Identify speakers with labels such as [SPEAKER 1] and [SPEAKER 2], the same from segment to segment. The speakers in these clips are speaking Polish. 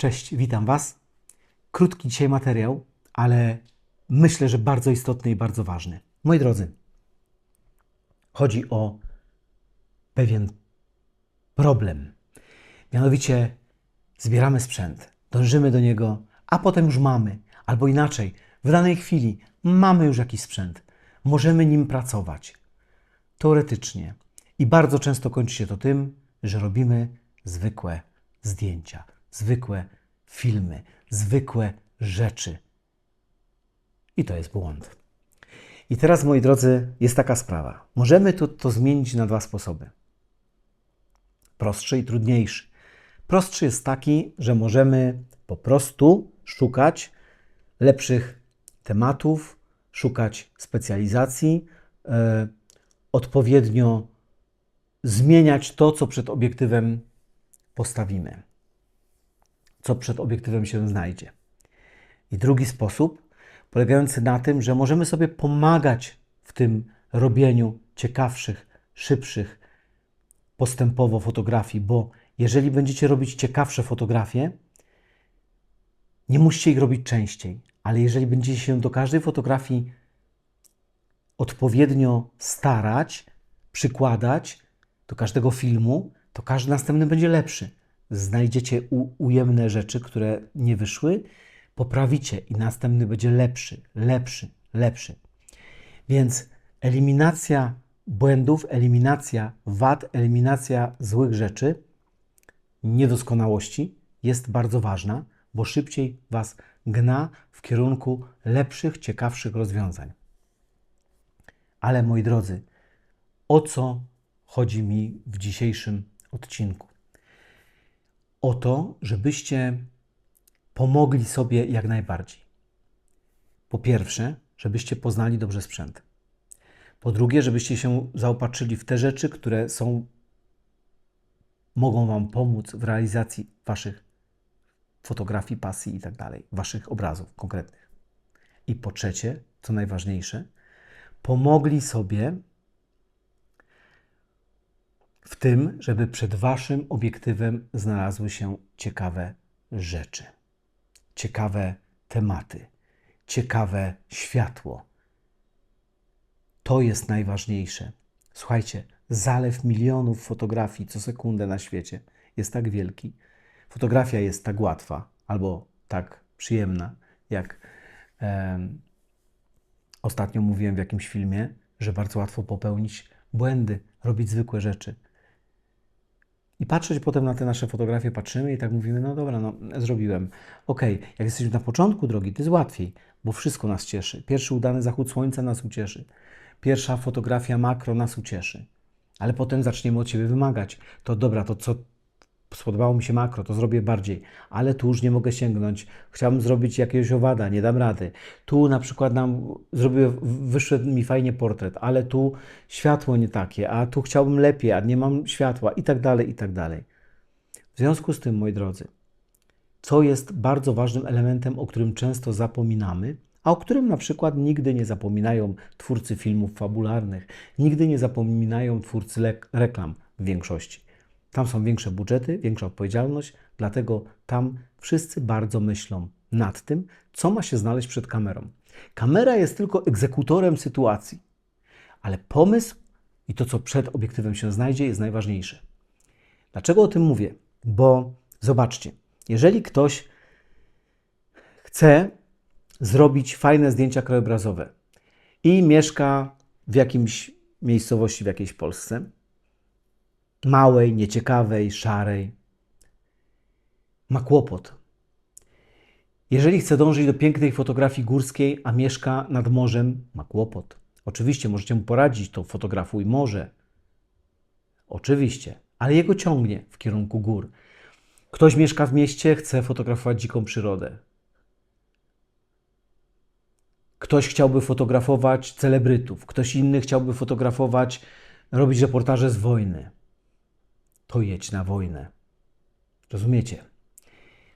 [SPEAKER 1] Cześć, witam Was. Krótki dzisiaj materiał, ale myślę, że bardzo istotny i bardzo ważny. Moi drodzy, chodzi o pewien problem. Mianowicie zbieramy sprzęt, dążymy do niego, a potem już mamy, albo inaczej, w danej chwili mamy już jakiś sprzęt, możemy nim pracować. Teoretycznie. I bardzo często kończy się to tym, że robimy zwykłe zdjęcia, zwykłe filmy, zwykłe rzeczy. I to jest błąd. I teraz, moi drodzy, jest taka sprawa. Możemy to, to zmienić na dwa sposoby. Prostszy i trudniejszy. Prostszy jest taki, że możemy po prostu szukać lepszych tematów, szukać specjalizacji, e, odpowiednio zmieniać to, co przed obiektywem postawimy, co przed obiektywem się znajdzie. I drugi sposób, polegający na tym, że możemy sobie pomagać w tym robieniu ciekawszych, szybszych, postępowo fotografii, bo jeżeli będziecie robić ciekawsze fotografie, nie musicie ich robić częściej, ale jeżeli będziecie się do każdej fotografii odpowiednio starać, przykładać do każdego filmu, to każdy następny będzie lepszy. Znajdziecie ujemne rzeczy, które nie wyszły, poprawicie i następny będzie lepszy, lepszy, lepszy. Więc eliminacja błędów, eliminacja wad, eliminacja złych rzeczy, niedoskonałości jest bardzo ważna, bo szybciej Was gna w kierunku lepszych, ciekawszych rozwiązań. Ale moi drodzy, o co chodzi mi w dzisiejszym odcinku? O to, żebyście pomogli sobie jak najbardziej. Po pierwsze, żebyście poznali dobrze sprzęt. Po drugie, żebyście się zaopatrzyli w te rzeczy, które są mogą Wam pomóc w realizacji Waszych fotografii, pasji i tak dalej, Waszych obrazów konkretnych. I po trzecie, co najważniejsze, pomogli sobie w tym, żeby przed Waszym obiektywem znalazły się ciekawe rzeczy, ciekawe tematy, ciekawe światło. To jest najważniejsze. Słuchajcie, zalew milionów fotografii co sekundę na świecie jest tak wielki. Fotografia jest tak łatwa albo tak przyjemna, jak e, ostatnio mówiłem w jakimś filmie, że bardzo łatwo popełnić błędy, robić zwykłe rzeczy. I patrzeć potem na te nasze fotografie, patrzymy i tak mówimy, no dobra, no zrobiłem. Ok, jak jesteśmy na początku drogi, to jest łatwiej, bo wszystko nas cieszy. Pierwszy udany zachód słońca nas ucieszy. Pierwsza fotografia makro nas ucieszy. Ale potem zaczniemy od siebie wymagać. To dobra, to co spodobało mi się makro, to zrobię bardziej, ale tu już nie mogę sięgnąć. Chciałbym zrobić jakiegoś owada, nie dam rady. Tu na przykład nam zrobię, wyszedł mi fajnie portret, ale tu światło nie takie, a tu chciałbym lepiej, a nie mam światła i tak dalej, i tak dalej. W związku z tym, moi drodzy, co jest bardzo ważnym elementem, o którym często zapominamy, a o którym na przykład nigdy nie zapominają twórcy filmów fabularnych, nigdy nie zapominają twórcy reklam w większości. Tam są większe budżety, większa odpowiedzialność, dlatego tam wszyscy bardzo myślą nad tym, co ma się znaleźć przed kamerą. Kamera jest tylko egzekutorem sytuacji, ale pomysł i to, co przed obiektywem się znajdzie, jest najważniejsze. Dlaczego o tym mówię? Bo zobaczcie, jeżeli ktoś chce zrobić fajne zdjęcia krajobrazowe i mieszka w jakimś miejscowości w jakiejś Polsce, małej, nieciekawej, szarej, ma kłopot. Jeżeli chce dążyć do pięknej fotografii górskiej, a mieszka nad morzem, ma kłopot. Oczywiście możecie mu poradzić, to fotografuj morze. Oczywiście, ale jego ciągnie w kierunku gór. Ktoś mieszka w mieście, chce fotografować dziką przyrodę. Ktoś chciałby fotografować celebrytów, ktoś inny chciałby fotografować, robić reportaże z wojny. To jedź na wojnę. Rozumiecie?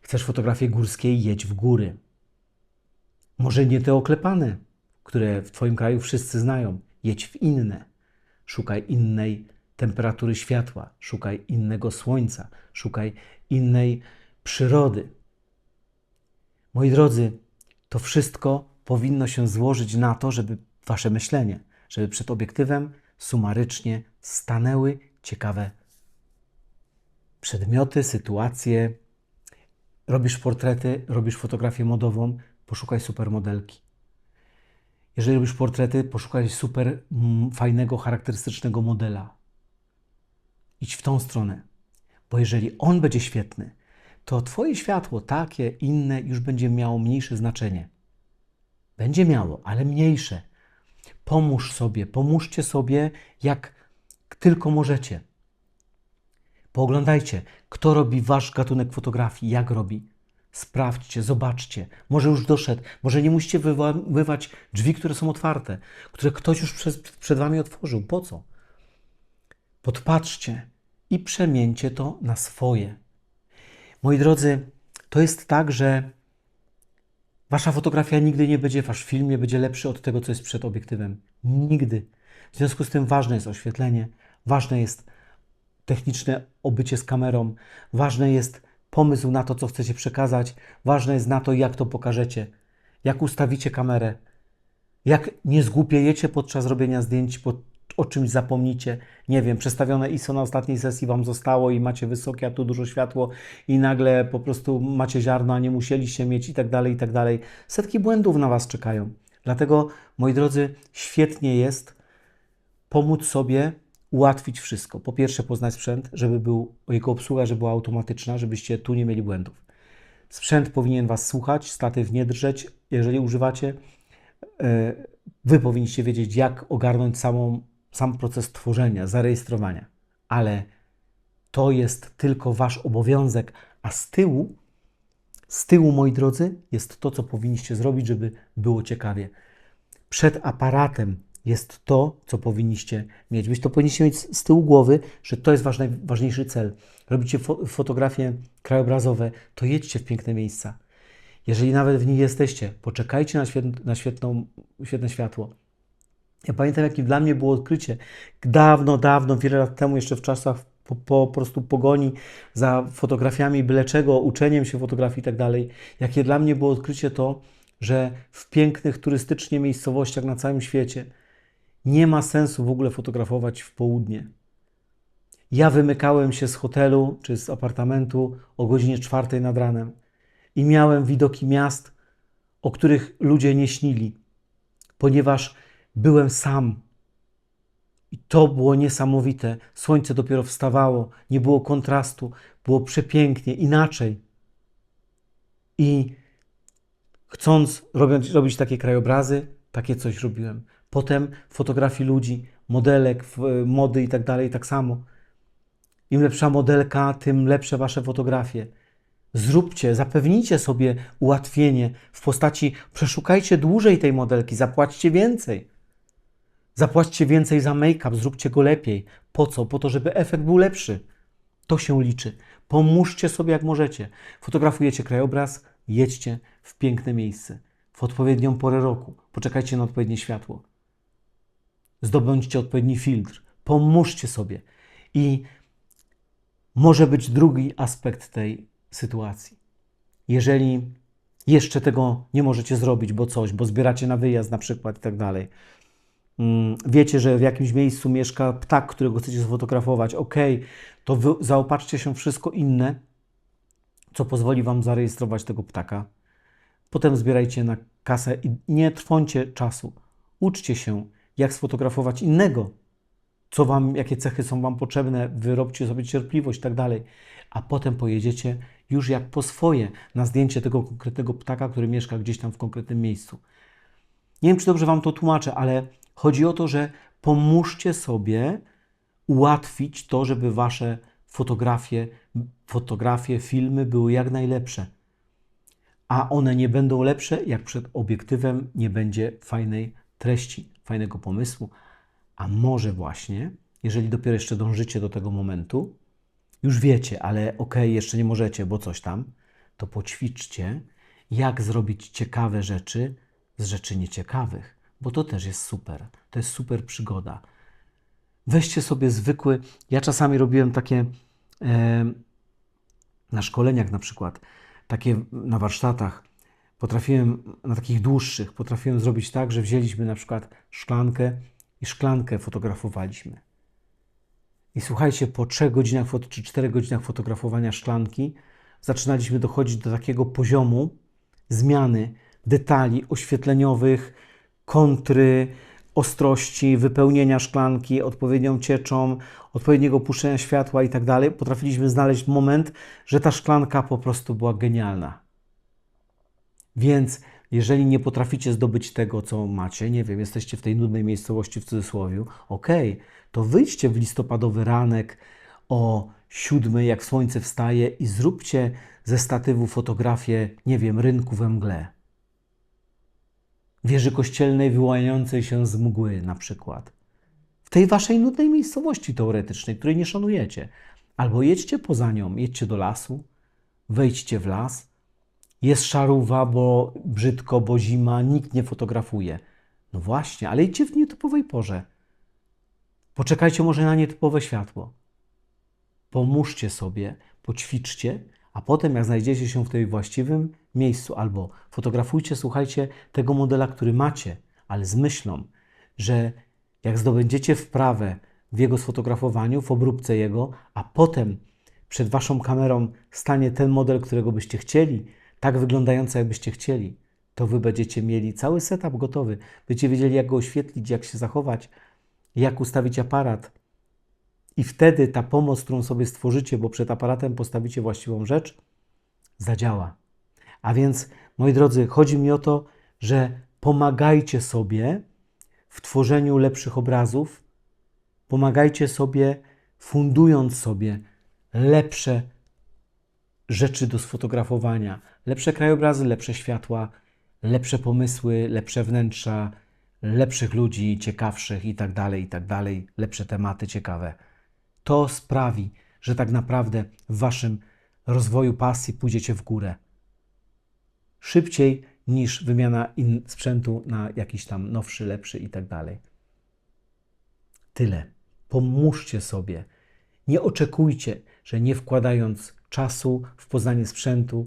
[SPEAKER 1] Chcesz fotografii górskiej, jedź w góry. Może nie te oklepane, które w Twoim kraju wszyscy znają. Jedź w inne. Szukaj innej temperatury światła, szukaj innego słońca, szukaj innej przyrody. Moi drodzy, to wszystko powinno się złożyć na to, żeby wasze myślenie, żeby przed obiektywem sumarycznie stanęły ciekawe przedmioty, sytuacje. Robisz portrety, robisz fotografię modową, poszukaj supermodelki. Jeżeli robisz portrety, poszukaj super mm, fajnego, charakterystycznego modela. Idź w tą stronę, bo jeżeli on będzie świetny, to Twoje światło, takie, inne, już będzie miało mniejsze znaczenie. Będzie miało, ale mniejsze. Pomóż sobie, pomóżcie sobie, jak tylko możecie. Pooglądajcie, kto robi wasz gatunek fotografii, jak robi. Sprawdźcie, zobaczcie. Może już doszedł, może nie musicie wywoływać drzwi, które są otwarte, które ktoś już przed, przed wami otworzył. Po co? Podpatrzcie i przemieńcie to na swoje. Moi drodzy, to jest tak, że wasza fotografia nigdy nie będzie, wasz film nie będzie lepszy od tego, co jest przed obiektywem. Nigdy. W związku z tym ważne jest oświetlenie, ważne jest techniczne obycie z kamerą, ważne jest pomysł na to, co chcecie przekazać, ważne jest na to, jak to pokażecie, jak ustawicie kamerę, jak nie zgłupiejecie podczas robienia zdjęć, bo o czymś zapomnicie, nie wiem, przestawione ISO na ostatniej sesji Wam zostało i macie wysokie, a tu dużo światło i nagle po prostu macie ziarno, a nie musieliście mieć i tak dalej, i tak dalej. Setki błędów na Was czekają. Dlatego, moi drodzy, świetnie jest pomóc sobie ułatwić wszystko. Po pierwsze, poznać sprzęt, żeby był, jego obsługa, żeby była automatyczna, żebyście tu nie mieli błędów. Sprzęt powinien Was słuchać, statyw nie drżeć, jeżeli używacie. E, wy powinniście wiedzieć, jak ogarnąć samą, sam proces tworzenia, zarejestrowania, ale to jest tylko Wasz obowiązek, a z tyłu, z tyłu, moi drodzy, jest to, co powinniście zrobić, żeby było ciekawie. Przed aparatem jest to, co powinniście mieć. Wy to powinniście mieć z tyłu głowy, że to jest wasz najważniejszy cel. Robicie fo fotografie krajobrazowe, to jedźcie w piękne miejsca. Jeżeli nawet w nich jesteście, poczekajcie na, świet na świetną, świetne światło. Ja pamiętam, jakie dla mnie było odkrycie dawno, dawno, wiele lat temu, jeszcze w czasach po, po prostu pogoni za fotografiami byle czego, uczeniem się fotografii i tak dalej. Jakie dla mnie było odkrycie to, że w pięknych turystycznie miejscowościach na całym świecie nie ma sensu w ogóle fotografować w południe. Ja wymykałem się z hotelu czy z apartamentu o godzinie czwartej nad ranem i miałem widoki miast, o których ludzie nie śnili, ponieważ byłem sam. I to było niesamowite. Słońce dopiero wstawało, nie było kontrastu, było przepięknie, inaczej. I chcąc robić, robić takie krajobrazy, takie coś robiłem. Potem fotografii ludzi, modelek, mody i tak dalej, tak samo. Im lepsza modelka, tym lepsze wasze fotografie. Zróbcie, zapewnijcie sobie ułatwienie w postaci przeszukajcie dłużej tej modelki, zapłaćcie więcej. Zapłaćcie więcej za make-up, zróbcie go lepiej. Po co? Po to, żeby efekt był lepszy. To się liczy. Pomóżcie sobie jak możecie. Fotografujecie krajobraz, jedźcie w piękne miejsce, w odpowiednią porę roku. Poczekajcie na odpowiednie światło zdobądźcie odpowiedni filtr, pomóżcie sobie. I może być drugi aspekt tej sytuacji. Jeżeli jeszcze tego nie możecie zrobić, bo coś, bo zbieracie na wyjazd na przykład i tak dalej. Mm, wiecie, że w jakimś miejscu mieszka ptak, którego chcecie sfotografować. Ok, to wy zaopatrzcie się wszystko inne, co pozwoli Wam zarejestrować tego ptaka. Potem zbierajcie na kasę i nie trwącie czasu. Uczcie się, jak sfotografować innego, co wam, jakie cechy są Wam potrzebne, wyrobcie sobie cierpliwość i tak dalej, a potem pojedziecie już jak po swoje na zdjęcie tego konkretnego ptaka, który mieszka gdzieś tam w konkretnym miejscu. Nie wiem, czy dobrze Wam to tłumaczę, ale chodzi o to, że pomóżcie sobie ułatwić to, żeby Wasze fotografie, fotografie, filmy były jak najlepsze. A one nie będą lepsze, jak przed obiektywem nie będzie fajnej treści, fajnego pomysłu, a może właśnie, jeżeli dopiero jeszcze dążycie do tego momentu, już wiecie, ale okej, okay, jeszcze nie możecie, bo coś tam, to poćwiczcie, jak zrobić ciekawe rzeczy z rzeczy nieciekawych, bo to też jest super. To jest super przygoda. Weźcie sobie zwykły. Ja czasami robiłem takie e, na szkoleniach, na przykład, takie na warsztatach. Potrafiłem na takich dłuższych, potrafiłem zrobić tak, że wzięliśmy na przykład szklankę i szklankę fotografowaliśmy. I słuchajcie, po 3 godzinach czy 4 godzinach fotografowania szklanki zaczynaliśmy dochodzić do takiego poziomu zmiany detali oświetleniowych, kontry, ostrości, wypełnienia szklanki, odpowiednią cieczą, odpowiedniego puszczenia światła i tak dalej. Potrafiliśmy znaleźć moment, że ta szklanka po prostu była genialna. Więc jeżeli nie potraficie zdobyć tego, co macie, nie wiem, jesteście w tej nudnej miejscowości w cudzysłowie, okej, to wyjdźcie w listopadowy ranek o siódmej, jak słońce wstaje i zróbcie ze statywu fotografię, nie wiem, rynku we mgle. Wieży kościelnej wyłaniającej się z mgły na przykład. W tej waszej nudnej miejscowości teoretycznej, której nie szanujecie. Albo jedźcie poza nią, jedźcie do lasu, wejdźcie w las, jest szaruwa, bo brzydko, bo zima, nikt nie fotografuje. No właśnie, ale idźcie w nietypowej porze. Poczekajcie może na nietypowe światło. Pomóżcie sobie, poćwiczcie, a potem, jak znajdziecie się w tej właściwym miejscu, albo fotografujcie, słuchajcie, tego modela, który macie, ale z myślą, że jak zdobędziecie wprawę w jego sfotografowaniu, w obróbce jego, a potem przed waszą kamerą stanie ten model, którego byście chcieli, tak wyglądający, jakbyście chcieli, to wy będziecie mieli cały setup gotowy. Będziecie wiedzieli, jak go oświetlić, jak się zachować, jak ustawić aparat. I wtedy ta pomoc, którą sobie stworzycie, bo przed aparatem postawicie właściwą rzecz, zadziała. A więc, moi drodzy, chodzi mi o to, że pomagajcie sobie w tworzeniu lepszych obrazów, pomagajcie sobie, fundując sobie lepsze rzeczy do sfotografowania, lepsze krajobrazy, lepsze światła, lepsze pomysły, lepsze wnętrza, lepszych ludzi, ciekawszych i tak dalej, i tak dalej, lepsze tematy ciekawe. To sprawi, że tak naprawdę w waszym rozwoju pasji pójdziecie w górę. Szybciej niż wymiana sprzętu na jakiś tam nowszy, lepszy i tak dalej. Tyle. Pomóżcie sobie. Nie oczekujcie, że nie wkładając czasu w poznanie sprzętu,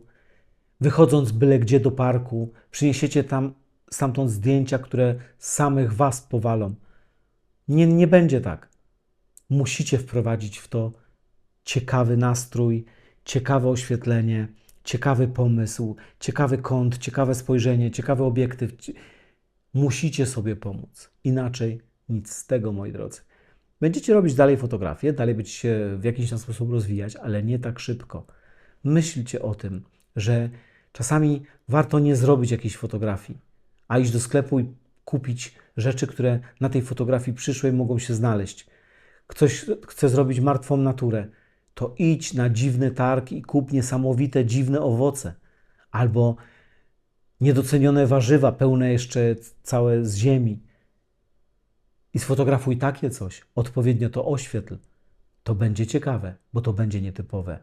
[SPEAKER 1] wychodząc byle gdzie do parku, przyniesiecie tam stamtąd zdjęcia, które samych was powalą. Nie, nie będzie tak. Musicie wprowadzić w to ciekawy nastrój, ciekawe oświetlenie, ciekawy pomysł, ciekawy kąt, ciekawe spojrzenie, ciekawy obiektyw. Ci- Musicie sobie pomóc. Inaczej nic z tego, moi drodzy. Będziecie robić dalej fotografie, dalej będziecie się w jakiś tam sposób rozwijać, ale nie tak szybko. Myślcie o tym, że czasami warto nie zrobić jakiejś fotografii, a iść do sklepu i kupić rzeczy, które na tej fotografii przyszłej mogą się znaleźć. Ktoś chce zrobić martwą naturę, to idź na dziwny targ i kup niesamowite, dziwne owoce. Albo niedocenione warzywa, pełne jeszcze całe z ziemi. I sfotografuj takie coś, odpowiednio to oświetl. To będzie ciekawe, bo to będzie nietypowe.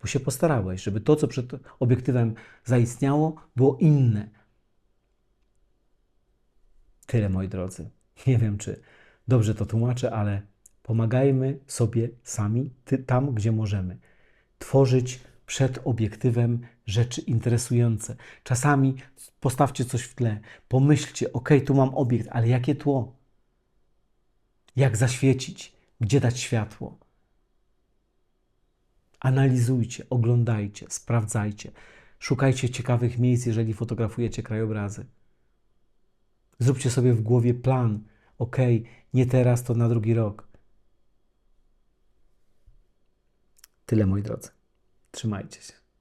[SPEAKER 1] Bo się postarałeś, żeby to, co przed obiektywem zaistniało, było inne. Tyle, moi drodzy. Nie wiem, czy dobrze to tłumaczę, ale pomagajmy sobie sami ty, tam, gdzie możemy. Tworzyć przed obiektywem rzeczy interesujące. Czasami postawcie coś w tle, pomyślcie, ok, tu mam obiekt, ale jakie tło? Jak zaświecić? Gdzie dać światło? Analizujcie, oglądajcie, sprawdzajcie. Szukajcie ciekawych miejsc, jeżeli fotografujecie krajobrazy. Zróbcie sobie w głowie plan. Ok, nie teraz, to na drugi rok. Tyle, moi drodzy. Trzymajcie się.